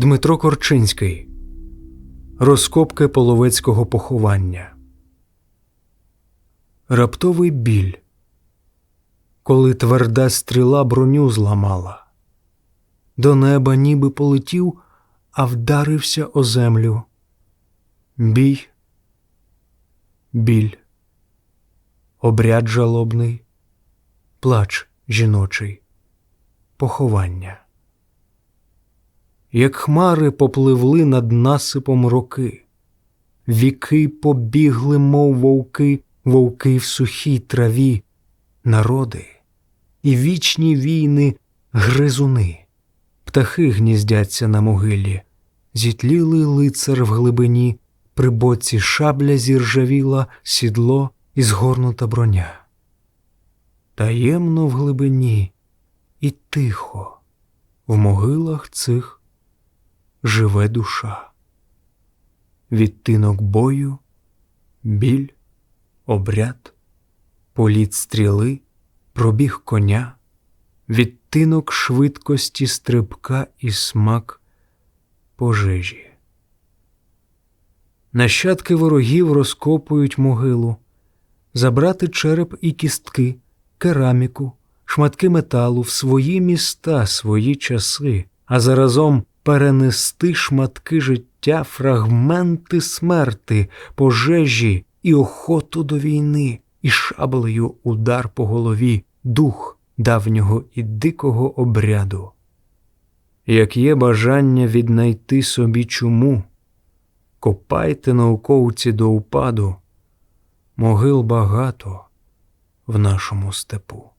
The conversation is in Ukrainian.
Дмитро Корчинський Розкопки половецького поховання. Раптовий біль, коли тверда стріла броню зламала. До неба ніби полетів, а вдарився о землю. Бій, біль, обряд жалобний, плач жіночий, поховання. Як хмари попливли над насипом роки, віки побігли, мов вовки, вовки в сухій траві, народи і вічні війни гризуни, птахи гніздяться на могилі, зітлілий лицар в глибині, при боці шабля зіржавіла, сідло і згорнута броня. Таємно в глибині і тихо в могилах цих живе душа. Відтинок бою, біль, обряд, політ стріли, пробіг коня, відтинок швидкості стрибка і смак пожежі. Нащадки ворогів розкопують могилу, забрати череп і кістки, кераміку, шматки металу в свої міста, свої часи, а заразом перенести шматки життя, фрагменти смерти, пожежі і охоту до війни, і шаблею удар по голові, дух давнього і дикого обряду. Як є бажання віднайти собі чуму, копайте науковці до упаду, могил багато в нашому степу.